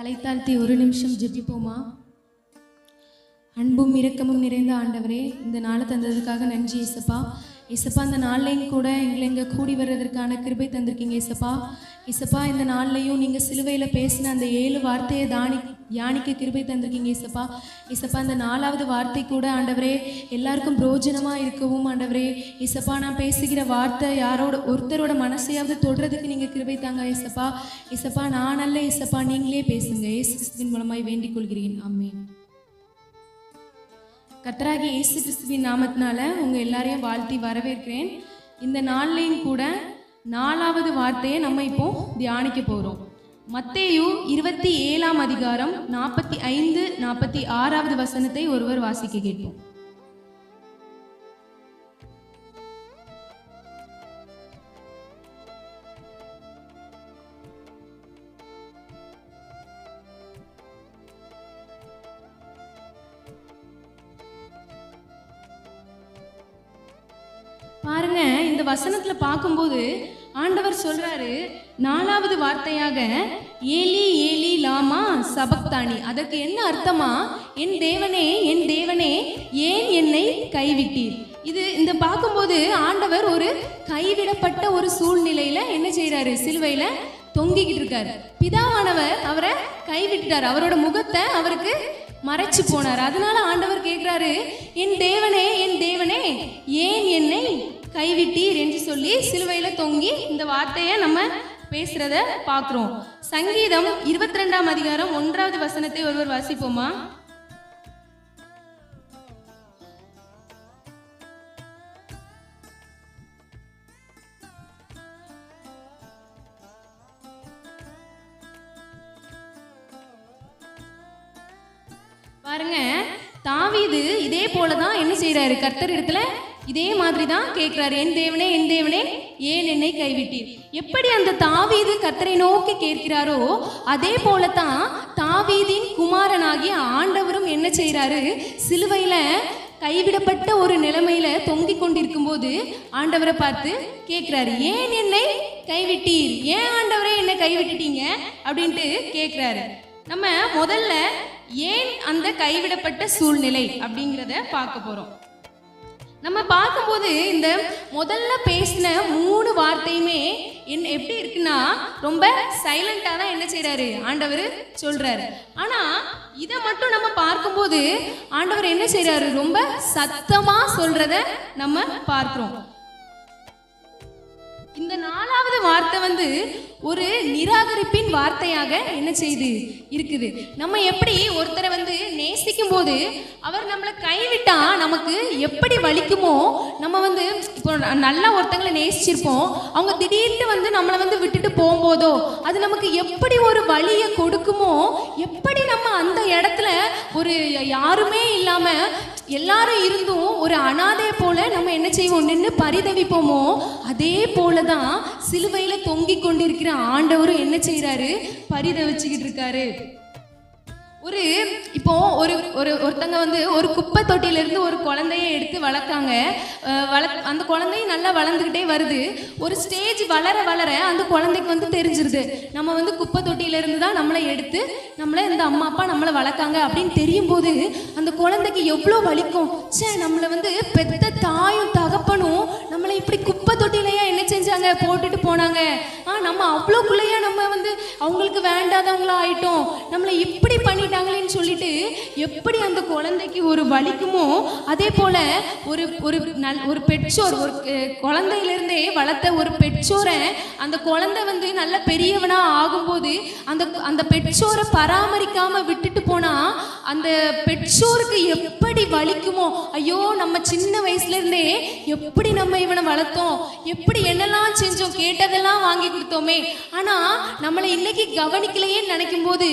தலை தாழ்த்தி ஒரு நிமிஷம் ஜெபிப்போமா? அன்பும் இரக்கமும் நிறைந்த ஆண்டவரே இந்த நாளை தந்ததுக்காக நன்றி இசப்பா இசப்பா இந்த நாள்லையும் கூட எங்களை இங்கே கூடி வர்றதற்கான கிருபை தந்திருக்கீங்க இசப்பா இசப்பா இந்த நாள்லையும் நீங்கள் சிலுவையில் பேசின அந்த ஏழு வார்த்தையை தானி யானிக்க கிருபை தந்திருக்கீங்க இசப்பா இசப்பா அந்த நாலாவது வார்த்தை கூட ஆண்டவரே எல்லாருக்கும் பிரோஜனமாக இருக்கவும் ஆண்டவரே. இசப்பா நான் பேசுகிற வார்த்தை யாரோட ஒருத்தரோட மனசையாவது தொடுறதுக்கு நீங்கள் கிருபை தாங்க இசப்பா இசப்பா நான் அல்ல இசப்பா நீங்களே பேசுங்க. ஏசு கிறிஸ்துவின் மூலமாய் வேண்டிக் கொள்கிறேன். ஆமே கத்தராகி இயேசு கிறிஸ்துவின் நாமத்தினால உங்கள் எல்லாரையும் வாழ்த்தி வரவேற்கிறேன். இந்த நாள்லையும் கூட நாலாவது வார்த்தையை நம்ம இப்போ தியானிக்க போகிறோம் மத்தேயு இருபத்தி ஏழாம் அதிகாரம் நாற்பத்தி ஐந்து நாற்பத்தி ஆறாவது வசனத்தை ஒருவர் வாசிக்க கேட்போம். பாருங்க இந்த வசனத்துல பார்க்கும்போது ஆண்டவர் சொல்றாரு நாலாவது வார்த்தையாக ஏலி ஏலி லாமா சபக்தானி. அதற்கு என்ன அர்த்தமா? என் தேவனே என் தேவனே ஏன் என்னை கைவிட்டீர்? இது இந்த பார்க்கும்போது ஆண்டவர் ஒரு கைவிடப்பட்ட ஒரு சூழ்நிலையில என்ன செய்யறாரு சிலுவையில தொங்கிக்கிட்டு இருக்காரு. பிதாவானவர் அவரை கைவிட்டுட்டார். அவரோட முகத்தை அவருக்கு மறைச்சு போனார். அதனால ஆண்டவர் கேட்கிறாரு என் தேவனே என் தேவனே ஏன் என்னை கைவிட்டீர்? என்று சொல்லி சிலுவையில தொங்கி இந்த வார்த்தையை நம்ம பேசுறத பார்க்குறோம் சங்கீதம் இருபத்தி ரெண்டாம் அதிகாரம் ஒன்றாவது வசனத்தை ஒருவர் வாசிப்போமா? பாருங்க தாவிது இதே போலதான் என்ன செய்யறாரு கர்த்தர் இடத்துல இதே மாதிரி தான் கேட்குறாரு என் தேவனே என் தேவனே ஏன் என்னை கைவிட்டீர்? எப்படி அந்த தாவீது கத்தரை நோக்கி கேட்கிறாரோ அதே போல தான் தாவீதின் குமாரனாகிய ஆண்டவரும் என்ன செய்கிறாரு சிலுவையில் கைவிடப்பட்ட ஒரு நிலைமையில தொங்கிக் கொண்டிருக்கும் போது ஆண்டவரை பார்த்து கேட்கிறாரு ஏன் என்னை கைவிட்டீர்? ஏன் ஆண்டவரே என்னை கைவிட்டுட்டீங்க? அப்படின்ட்டு கேட்கிறாரு. நம்ம முதல்ல ஏன் அந்த கைவிடப்பட்ட சூழ்நிலை அப்படிங்கிறத பார்க்க போறோம். நம்ம பார்க்கும்போது இந்த முதல்ல பேசின மூணு வார்த்தையுமே என் எப்படி இருக்குன்னா ரொம்ப சைலண்டாக தான் என்ன செய்கிறாரு ஆண்டவர் சொல்கிறாரு ஆனால் இதை மட்டும் நம்ம பார்க்கும்போது ஆண்டவர் என்ன செய்கிறாரு ரொம்ப சத்தமாக சொல்கிறத நம்ம பார்க்குறோம். இந்த நாலாவது வார்த்தை வந்து ஒரு நிராகரிப்பின் வார்த்தையாக என்ன செய்து இருக்குது? நம்ம எப்படி ஒருத்தரை வந்து நேசிக்கும் போது அவர் நம்மளை கைவிட்டா நமக்கு எப்படி வலிக்குமோ நம்ம வந்து இப்போ நல்லா ஒருத்தங்களை நேசிச்சிருப்போம் அவங்க திடீர்னு வந்து நம்மளை வந்து விட்டுட்டு போகும்போதோ அது நமக்கு எப்படி ஒரு வலியை கொடுக்குமோ எப்படி நம்ம அந்த இடத்துல ஒரு யாருமே இல்லாம எல்லாரும் இருந்தும் ஒரு அனாதை போல நம்ம என்ன செய்வோம்? நின்று பரிதவிப்போமோ? அதே போல தான் சிலுவையில தொங்கிக் கொண்டிருக்கிற ஆண்டவரும் என்ன செய்கிறாரு பரிதவிச்சுக்கிட்டு இருக்காரு. ஒரு இப்போ ஒரு ஒரு ஒருத்தங்க வந்து ஒரு குப்பை தொட்டியிலிருந்து ஒரு குழந்தைய எடுத்து வளர்க்காங்க வள அந்த குழந்தையும் நல்லா வளர்ந்துக்கிட்டே வருது. ஒரு ஸ்டேஜ் வளர வளர அந்த குழந்தைக்கு வந்து தெரிஞ்சிருது. நம்ம வந்து குப்பை தொட்டியிலிருந்து தான் நம்மளை எடுத்து நம்மளை இந்த அம்மா அப்பா நம்மளை வளர்க்காங்க அப்படின்னு தெரியும் போது அந்த குழந்தைக்கு எவ்வளோ வலிக்கும். ச்சே நம்மளை வந்து பெத்த தாயும் தகப்பனும் நம்மளை இப்படி குப்பை தொட்டிலையா என்ன செஞ்சாங்க போட்டுட்டு போனாங்க. ஆ நம்ம அவ்வளோக்குள்ளேயே நம்ம வந்து அவங்களுக்கு வேண்டாதவங்களா ஆயிட்டோம். நம்மளை இப்படி பண்ணிட்டாங்களேன்னு சொல்லிட்டு எப்படி அந்த குழந்தைக்கு ஒரு வலிக்குமோ அதே போல ஒரு ஒரு நல் ஒரு பெற்றோர் ஒரு குழந்தையிலிருந்தே வளர்த்த ஒரு பெற்றோரை அந்த குழந்தை வந்து நல்ல பெரியவனா ஆகும்போது அந்த அந்த பெற்றோரை பராமரிக்காம விட்டுட்டு போனா அந்த பெற்றோருக்கு எப்படி வலிக்குமோ ஐயோ நம்ம சின்ன வயசுல இருந்தே எப்படி நம்ம இவனை வளர்த்தோம் எப்படி என்னெல்லாம் செஞ்சோம் கேட்டதெல்லாம் வாங்கி கொடுத்தோமே. ஆனா நம்மளை இன்னைக்கு கவனிக்கலையே நினைக்கும் போது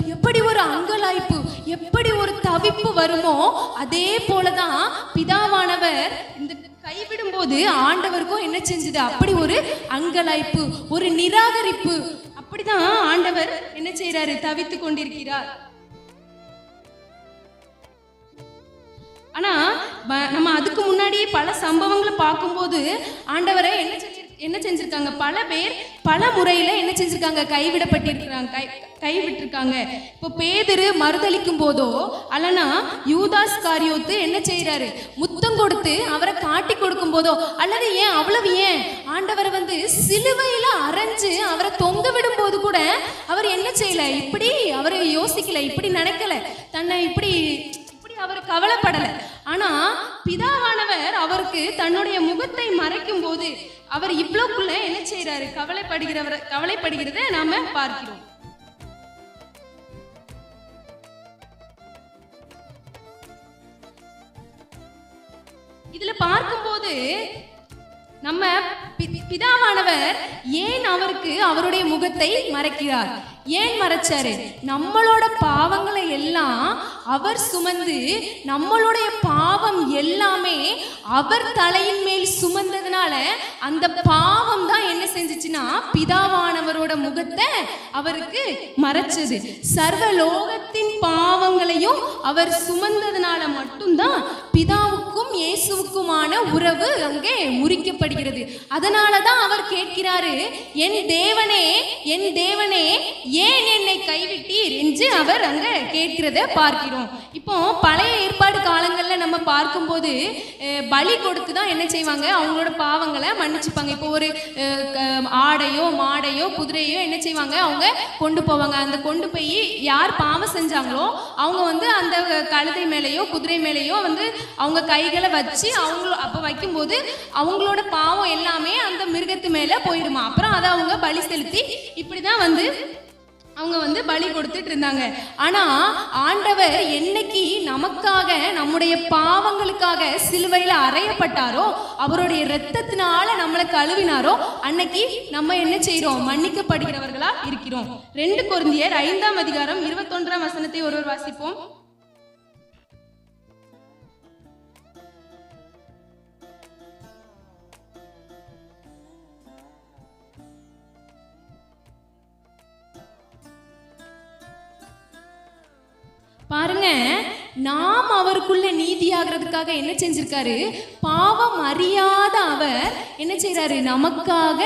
எப்படி ஒரு அங்கலாய்ப்பு எப்படி ஒரு தவிப்பு வருமோ அதே போலதான் பிதாவானவர் இந்த கைவிடும் போது ஆண்டவருக்கும் என்ன செஞ்சது? அப்படி ஒரு அங்கலாய்ப்பு ஒரு நிராகரிப்பு. அப்படிதான் ஆண்டவர் என்ன செய்யறாரு தவித்து கொண்டிருக்கிறார். ஆனா நம்ம அதுக்கு முன்னாடியே பல சம்பவங்களை பார்க்கும்போது ஆண்டவரை என்ன செஞ்சு என்ன செஞ்சிருக்காங்க? பல பேர் பல முறையில என்ன செஞ்சிருக்காங்க? கைவிடப்பட்டிருக்கிறாங்க கை கைவிட்டிருக்காங்க. இப்போ பேதரு மறுதளிக்கும் போதோ அல்லனா யூதாஸ் காரியோத்து என்ன செய்கிறாரு முத்தம் கொடுத்து அவரை காட்டி கொடுக்கும் போதோ அல்லது ஏன் அவ்வளவு ஏன்? ஆண்டவரை வந்து சிலுவையில அரைஞ்சு அவரை தொங்க விடும் போது கூட அவர் என்ன செய்யல? இப்படி அவரை யோசிக்கல இப்படி நினைக்கல தன்னை இப்படி அவர் கவலைப்படல. ஆனா பிதாவானவர் அவருக்கு தன்னுடைய முகத்தை மறைக்கும் போது அவர் இவ்வளவுக்குள்ள என்ன செய்யறாரு கவலைப்படுகிறவர் கவலைப்படுகிறத நாம பார்க்கிறோம். இதுல பார்க்கும்போது நம்ம பிதாவானவர் ஏன் அவருக்கு அவருடைய முகத்தை மறைக்கிறார்? ஏன் மறைச்சாரு? நம்மளோட பாவங்களை எல்லாம் அவர் சுமந்து நம்மளுடைய பாவம் எல்லாமே அவர் தலையின் மேல் சுமந்ததுனால அந்த பாவம் தான் என்ன செஞ்சுச்சுன்னா பிதாவானவரோட முகத்தை அவருக்கு மறைச்சது. சர்வ லோகத்தின் பாவங்களையும் அவர் சுமந்ததுனால மட்டும்தான் பிதாவுக்கும் இயேசுவுக்குமான உறவு அங்கே முறிக்கப்படுகிறது. அதனால தான் அவர் கேட்கிறாரு என் தேவனே என் தேவனே ஏன் என்னை கைவிட்டீர்? என்று அவர் அங்க கேட்கிறத பார்க்கிறோம் இப்போ பழைய ஏற்பாடு காலங்கள்ல நம்ம பார்க்கும்போது பலி கொடுத்து தான் என்ன செய்வாங்க? அவங்களோட பாவங்களை மன்னிச்சுப்பாங்க. இப்போ ஒரு க- ஆடையோ மாடையோ குதிரையோ என்ன செய்வாங்க? அவங்க கொண்டு போவாங்க. அந்த கொண்டு போய் யார் பாவம் செஞ்சாங்களோ அவங்க வந்து அந்த கழுதை மேலேயோ குதிரை மேலேயோ வந்து அவங்க கைகளை வச்சு அவங்க அப்போ வைக்கும்போது அவங்களோட பாவம் எல்லாமே அந்த மிருகத்து மேலே போயிடுமா? அப்புறம் அதை அவங்க பலி செலுத்தி இப்படி தான் வந்து அவங்க வந்து பலி கொடுத்துட்டு இருந்தாங்க. ஆனா ஆண்டவர் என்னைக்கு நமக்காக நம்முடைய பாவங்களுக்காக சிலுவையில அறையப்பட்டாரோ அவருடைய இரத்தத்தினால நம்மளை கழுவினாரோ அன்னைக்கு நம்ம என்ன செய்யறோம் மன்னிக்கப்படுகிறவர்களா இருக்கிறோம். ரெண்டு குருந்தியர் ஐந்தாம் அதிகாரம் இருபத்தொன்றாம் வசனத்தை ஒருவர் வாசிப்போம். பாருங்க நாம் அவருக்குள்ள நீதியாகிறதுக்காக என்ன செஞ்சிருக்காரு? பாவம் அறியாத அவர் என்ன செய்யறாரு நமக்காக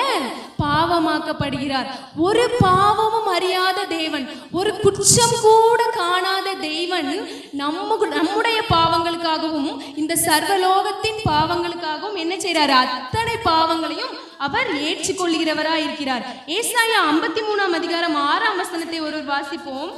பாவமாக்கப்படுகிறார். ஒரு பாவமும் அறியாத தேவன் ஒரு குற்றம் கூட காணாத தெய்வன் நம்ம நம்முடைய பாவங்களுக்காகவும் இந்த சர்வலோகத்தின் பாவங்களுக்காகவும் என்ன செய்யறாரு அத்தனை பாவங்களையும் அவர் ஏற்றுக்கொள்கிறவராய் இருக்கிறார் ஏசாயா ஐம்பத்தி மூணாம் அதிகாரம் ஆறாம் வசனத்தை ஒருவர் வாசிப்போம்.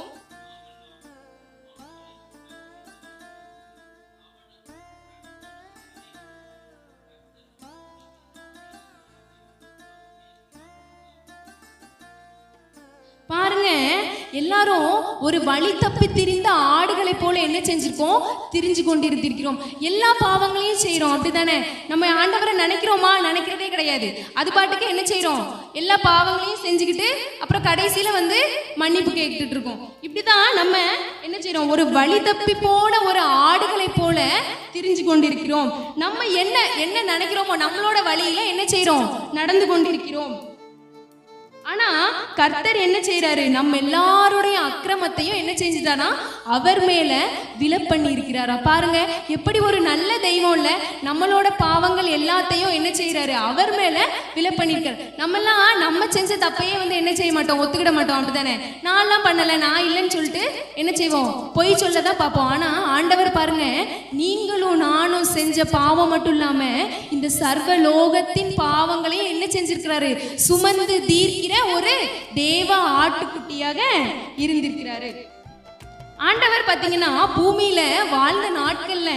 எல்லாரும் ஒரு வழி தப்பி திரிந்த ஆடுகளை போல என்ன செஞ்சிருக்கோம்? திரிஞ்சு கொண்டிருந்திருக்கிறோம். எல்லா பாவங்களையும் செய்றோம். அப்படிதானே நம்ம ஆண்டவரை நினைக்கிறோமா? நினைக்கிறதே கிடையாது. அது பாட்டுக்கு என்ன செய்கிறோம் எல்லா பாவங்களையும் செஞ்சுக்கிட்டு அப்புறம் கடைசியில வந்து மன்னிப்பு கேட்டுட்டு இருக்கோம். இப்படிதான் நம்ம என்ன செய்கிறோம் ஒரு வழி தப்பி போன ஒரு ஆடுகளை போல திரிஞ்சு கொண்டிருக்கிறோம். நம்ம என்ன என்ன நினைக்கிறோமோ நம்மளோட வழியில என்ன செய்கிறோம் நடந்து கொண்டிருக்கிறோம். ஆனா கர்த்தர் என்ன செய்யறாரு நம்ம எல்லாருடைய அக்கிரமத்தை என்ன செஞ்சுட்டானா? அவர் மேல விலப்பண்ணி இருக்கிறாரா பாருங்க எப்படி ஒரு நல்ல தெய்வம் இல்ல நம்மளோட பாவங்கள் எல்லாத்தையும் என்ன செய்யறாரு அவர் மேல விலப்பண்ணிருக்காரு நம்மெல்லாம் நம்ம செஞ்ச தப்பையே வந்து என்ன செய்ய மாட்டோம்? ஒத்துக்கிட மாட்டோம் அப்படித்தானே? நான் எல்லாம் பண்ணல நான் இல்லைன்னு சொல்லிட்டு என்ன செய்வோம்? பொய் சொல்ல தான் பார்ப்போம். ஆனா ஆண்டவர் பாருங்க நீங்களும் நானும் செஞ்ச பாவம் மட்டும் இல்லாம இந்த சர்வ லோகத்தின் பாவங்களையும் என்ன செஞ்சிருக்கிறாரு? சுமந்து தீர்க்கிற ஒரு தேவ ஆட்டுக்குட்டியாக இருந்திருக்கிறாரு. ஆண்டவர் பார்த்தீங்கன்னா பூமியில வாழ்ந்த நாட்கள்ல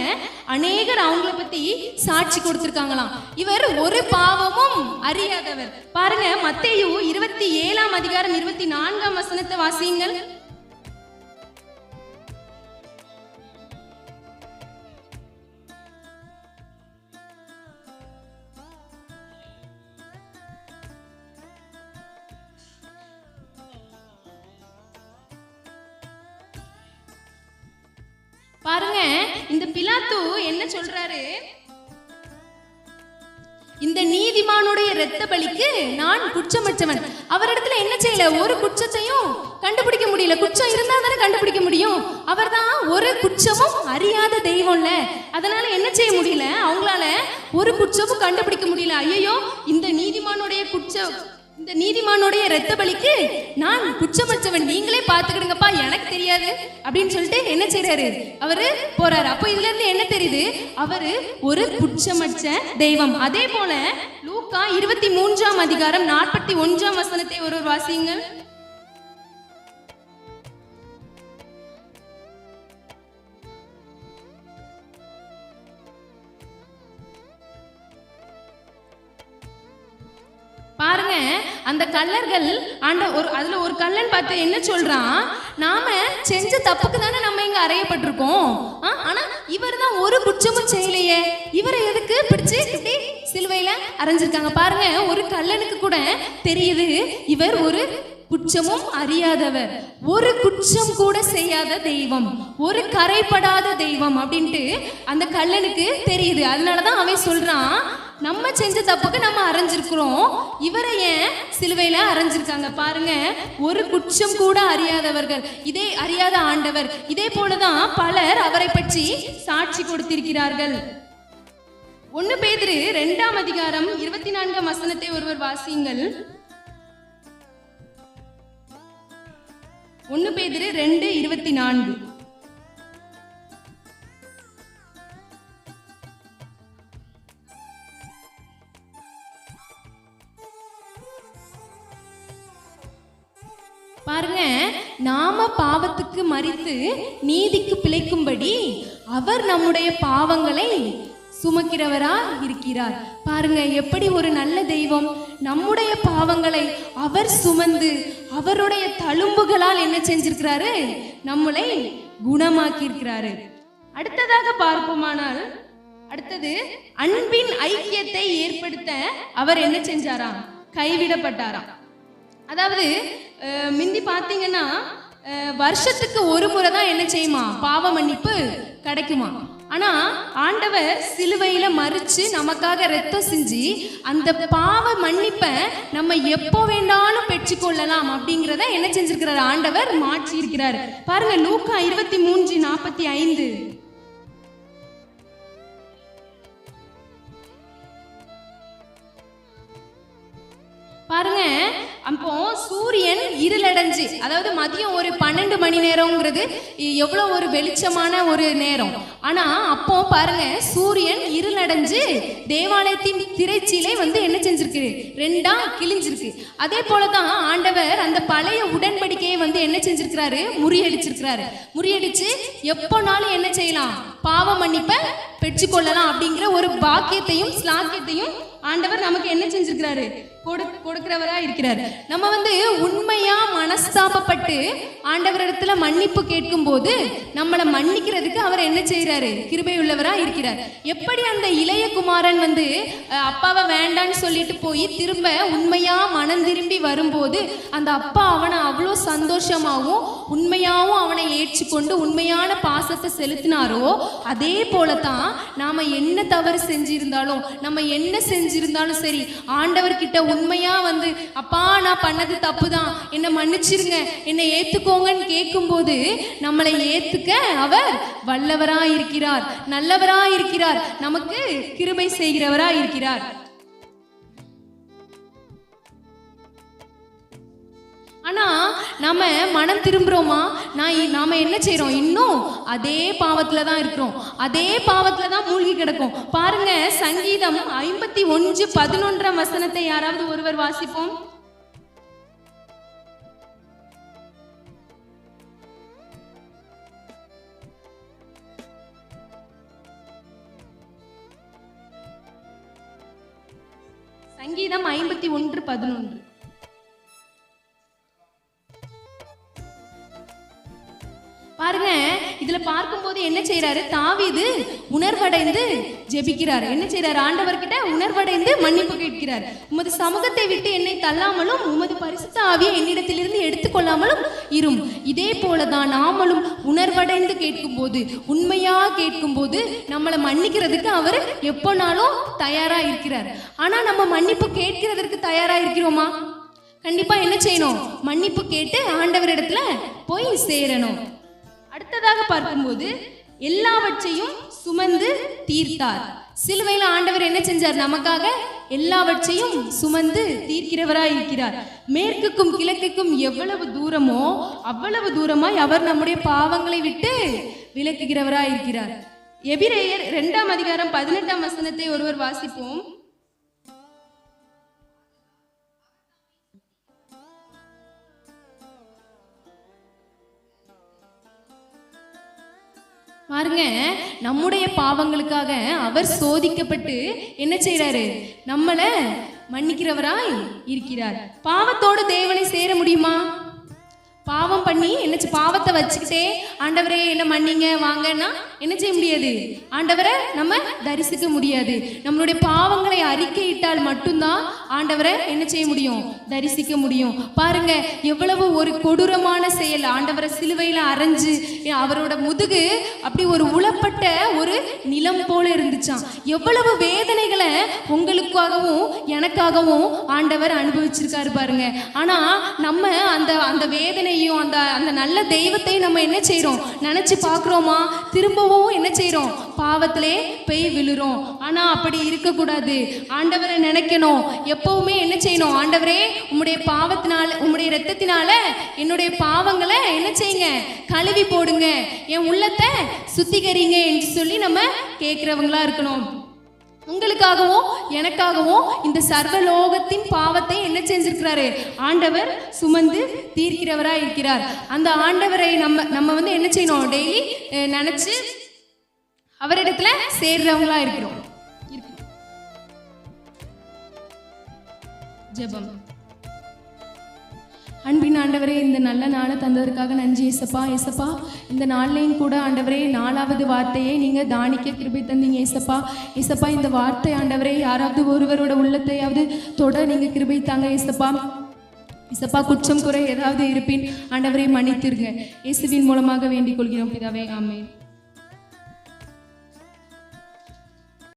அநேகர் அவங்கள பத்தி சாட்சி கொடுத்திருக்காங்களாம். இவர் ஒரு பாவமும் அறியாதவர். பாருங்க மத்தேயு இருபத்தி ஏழாம் அதிகாரம் இருபத்தி நான்காம் வசனத்தை வாசியுங்கள். பாருங்க இந்த பிலாத்து என்ன சொல்றாரு? இந்த நீதிமானுடைய இரத்த பலிக்கு நான் குற்றமற்றவன். அவரிடத்துல என்ன செய்யல? ஒரு குற்றத்தையும் கண்டுபிடிக்க முடியல. குற்றம் இருந்தா தானே கண்டுபிடிக்க முடியும். அவர்தான் ஒரு குற்றமும் அறியாத தெய்வம்ல அதனால என்ன செய்ய முடியல? அவங்களால ஒரு குற்றமும் கண்டுபிடிக்க முடியல. ஐயோ இந்த நீதிமானுடைய குற்ற இந்த நீதிமானுடைய ரத்த பலிக்கு நான் குற்றமற்றவன். நீங்களே பாத்துக்கிடுங்கப்பா எனக்கு தெரியாது அப்படின்னு சொல்லிட்டு என்ன செய்யறாரு அவரு போறாரு. அப்போ இதுல இருந்து என்ன தெரியுது? அவரு ஒரு குற்றமற்ற தெய்வம். அதே போல லூக்கா இருபத்தி மூன்றாம் அதிகாரம் நாற்பத்தி ஒன்றாம் வசனத்தை ஒரு வாசியுங்கள். அந்த கல்லர்கள் ஆண்ட ஒரு அதுல ஒரு கல்லன் பார்த்து என்ன சொல்றான்? நாம செஞ்ச தப்புக்கு தானே நம்ம இங்க அறையப்பட்டிருக்கோம். ஆ, ஆனா இவர் தான் ஒரு குற்றமும் செய்யலையே. இவரை எதுக்கு பிடிச்சு இப்படி சிலுவையில அரைஞ்சிருக்காங்க? பாருங்க ஒரு கல்லனுக்கு கூட தெரியுது இவர் ஒரு குற்றமும் அறியாதவர். ஒரு குற்றம் கூட செய்யாத தெய்வம். ஒரு கரைப்படாத தெய்வம் அப்படின்ட்டு அந்த கல்லனுக்கு தெரியுது. அதனாலதான் அவன் சொல்றான் நம்ம செஞ்ச தப்புக்கு நம்ம அரைஞ்சிருக்கிறோம் இவரை ஏன் சிலுவையில அரைஞ்சிருக்காங்க பாருங்க. ஒரு குற்றம் கூட அறியாதவர்கள் இதே அறியாத ஆண்டவர். இதே போலதான் பலர் அவரை பற்றி சாட்சி கொடுத்திருக்கிறார்கள். ஒன்னு பேதிரு ரெண்டாம் அதிகாரம் இருபத்தி நான்காம் வசனத்தை ஒருவர் வாசியுங்கள். ஒன்னு பேதிரு ரெண்டு இருபத்தி நான்கு. நீதிக்கு பிழைக்கும்படி அவர் நம்முடைய பாவங்களை சுமக்கிறவரா இருக்கிறார். பாருங்க எப்படி ஒரு நல்ல தெய்வம் நம்முடைய பாவங்களை அவர் சுமந்து அவருடைய தழும்புகளால் என்ன செஞ்சிருக்கிறாரு? நம்மளை குணமாக்கி இருக்கிறாரு அடுத்ததாக பார்ப்போமானால் அடுத்தது அன்பின் ஐக்கியத்தை ஏற்படுத்த அவர் என்ன செஞ்சாராம்? கைவிடப்பட்டாராம். அதாவது முந்தி பார்த்தீங்கன்னா வருஷத்துக்கு ஒரு முறை தான் என்ன செய்யுமா? பாவ மன்னிப்பு கிடைக்குமா? ஆனா ஆண்டவர் சிலுவையில மறிச்சு நமக்காக ரத்தம் செஞ்சு அந்த பாவ மன்னிப்பை நம்ம எப்போ வேண்டாலும் பெற்றுக்கொள்ளலாம் அப்படிங்கிறத என்ன செஞ்சிருக்கிறார்? ஆண்டவர் மாற்றி இருக்கிறார் பாருங்க லூக்கா இருபத்தி மூன்று நாற்பத்தி ஐந்து. அப்போ சூரியன் இருளடைஞ்சு அதாவது மதியம் ஒரு பன்னெண்டு மணி நேரம்ங்கிறது எவ்வளோ ஒரு வெளிச்சமான ஒரு நேரம். ஆனா அப்போ பாருங்க சூரியன் இருளடைஞ்சு தேவாலயத்தின் திரைச்சீலை வந்து என்ன செஞ்சிருக்கு? ரெண்டா கிழிஞ்சிருக்கு. அதே போலதான் ஆண்டவர் அந்த பழைய உடன்படிக்கையை வந்து என்ன செஞ்சிருக்கிறாரு? முறியடிச்சிருக்கிறாரு. முறியடிச்சு எப்போனாலும் என்ன செய்யலாம்? பாவ மன்னிப்பை பெற்றுக்கொள்ளலாம் அப்படிங்கிற ஒரு பாக்கியத்தையும் ஸ்லாக்கியத்தையும் ஆண்டவர் நமக்கு என்ன செஞ்சிருக்கிறாரு? கொடுக்கிறவரா இருக்கிறார் நம்ம வந்து உண்மையா மனஸ்தாபப்பட்டு ஆண்டவரிடத்துல மன்னிப்பு கேட்கும் போது நம்மளை மன்னிக்கிறதுக்கு அவர் என்ன செய்யறாரு கிருபை உள்ளவரா இருக்கிறார் எப்படி அந்த இளைய குமாரன் வந்து அப்பாவை வேண்டான்னு சொல்லிட்டு போய் திரும்ப உண்மையா மனம் திரும்பி வரும்போது அந்த அப்பா அவனை அவ்வளோ சந்தோஷமாகவும் உண்மையாகவும் அவனை ஏற்றுக்கொண்டு உண்மையான பாசத்தை செலுத்தினாரோ அதே போலத்தான் நாம என்ன தவறு செஞ்சிருந்தாலும் நம்ம என்ன செஞ்சிருந்தாலும் சரி ஆண்டவர்கிட்ட உண்மையா வந்து அப்பா நான் பண்ணது தப்பு தான் என்னை மன்னிச்சிருங்க. என்னை ஏத்துக்கோங்கன்னு கேட்கும்போது நம்மளை ஏத்துக்க அவர் வல்லவரா இருக்கிறார் நல்லவரா இருக்கிறார் நமக்கு கிருபை செய்கிறவரா இருக்கிறார் ஆனா நம்ம மனம் திரும்புறோமா? நான் இ- நாம என்ன செய்கிறோம் இன்னும் அதே பாவத்துல தான் இருக்கிறோம். அதே பாவத்துல தான் மூழ்கி கிடக்கும். பாருங்க சங்கீதம் ஐம்பத்தி ஒன்று பதினொன்றாம் வசனத்தை யாராவது ஒருவர் வாசிப்போம். சங்கீதம் ஐம்பத்தி ஒன்று பதினொன்று. பாருங்க இதுல பார்க்கும்போது என்ன செய்யறாரு தாவிது உணர்வடைந்து ஜெபிக்கிறார். என்ன செய்றாரு? ஆண்டவர்கிட்ட உணர்வடைந்து மன்னிப்பு கேட்கிறார். உமது சமூகத்தை விட்டு என்னை தள்ளாமலும் உமது பரிசுத்த ஆவியை என்னிடத்திலிருந்து எடுத்துக்கொள்ளாமலும் இரும். இதே போலதான் நாமளும் உணர்வடைந்து கேட்கும்போது உண்மையா கேட்கும்போது நம்மளை மன்னிக்கிறதுக்கு அவர் எப்போனாலும் தயாரா இருக்கிறார். ஆனா நம்ம மன்னிப்பு கேட்கிறதற்கு தயாரா இருக்கிறோமா? கண்டிப்பா என்ன செய்யணும்? மன்னிப்பு கேட்டு ஆண்டவர் இடத்துல போய் சேரணும். அடுத்ததாக பார்க்கும்போது எல்லாவற்றையும் சுமந்து தீர்த்தார். சிலுவையில் ஆண்டவர் என்ன செஞ்சார்? நமக்காக எல்லாவற்றையும் சுமந்து தீர்க்கிறவராய் இருக்கிறார் மேற்குக்கும் கிழக்குக்கும் எவ்வளவு தூரமோ அவ்வளவு தூரமாய் அவர் நம்முடைய பாவங்களை விட்டு விலக்குகிறவராய் இருக்கிறார் எபிரேயர் இரண்டாம் அதிகாரம் பதினெட்டாம் வசனத்தை ஒருவர் வாசிப்போம். பாருங்க நம்முடைய பாவங்களுக்காக அவர் சோதிக்கப்பட்டு என்ன செய்யறாரு நம்மள மன்னிக்கிறவராய் இருக்கிறார். பாவத்தோட தேவனை சேர முடியுமா? பாவம் பண்ணி என்ன செய்- பாவத்தை வச்சுக்கிட்டே ஆண்டவரே என்ன மன்னிங்க வாங்கன்னா என்ன செய்ய முடியாது? ஆண்டவரை நம்ம தரிசிக்க முடியாது. நம்மளுடைய பாவங்களை அறிக்கையிட்டால் மட்டும்தான் ஆண்டவரை என்ன செய்ய முடியும்? தரிசிக்க முடியும். பாருங்க எவ்வளவு ஒரு கொடூரமான செயல். ஆண்டவரை சிலுவையில் அரைஞ்சு அவரோட முதுகு அப்படி ஒரு உளப்பட்ட ஒரு நிலம் போல இருந்துச்சாம். எவ்வளவு வேதனைகளை உங்களுக்காகவும் எனக்காகவும் ஆண்டவர் அனுபவிச்சிருக்காரு பாருங்க. ஆனா நம்ம அந்த அந்த வேதனையும் அந்த அந்த நல்ல தெய்வத்தை நம்ம என்ன செய்யறோம் நினைச்சு பார்க்குறோமா? திரும்பவும் என்ன செய்யறோம் பாவத்திலே போய் விழுறோம். ஆனா அப்படி இருக்கக்கூடாது. ஆண்டவரை நினைக்கணும். எப்பவுமே என்ன செய்யணும்? ஆண்டவரே உம்முடைய பாவத்தினால உம்முடைய ரத்தத்தினால என்னுடைய பாவங்களை என்ன செய்யுங்க? கழுவி போடுங்க. என் உள்ளத்தை சுத்திகரிங்க என்று சொல்லி நம்ம கேட்குறவங்களா இருக்கணும். உங்களுக்காகவும் எனக்காகவும் இந்த சர்வலோகத்தின் பாவத்தை என்ன செஞ்சிருக்கிறாரு? ஆண்டவர் சுமந்து தீர்க்கிறவராக இருக்கிறார். அந்த ஆண்டவரை நம்ம நம்ம வந்து என்ன செய்யணும்? டெய்லி நினச்சி அவரிடத்துல சேர்றவங்களா இருக்கிறோம். ஜெபம். அன்பின் ஆண்டவரே இந்த நல்ல நாளை தந்ததற்காக நன்றி ஏசப்பா ஏசப்பா. இந்த நாள்லையும் கூட ஆண்டவரே நாலாவது வார்த்தையை நீங்கள் தானிக்க கிருபை தந்தீங்க ஏசப்பா. ஏசப்பா இந்த வார்த்தை ஆண்டவரே யாராவது ஒருவரோட உள்ளத்தையாவது தொட நீங்கள் கிருபை தாங்க ஏசப்பா. ஏசப்பா குற்றம் குறை ஏதாவது இருப்பின் ஆண்டவரை மன்னித்திருங்க. இயேசுவின் மூலமாக வேண்டிக் கொள்கிறோம் பிதாவே ஆமேன்.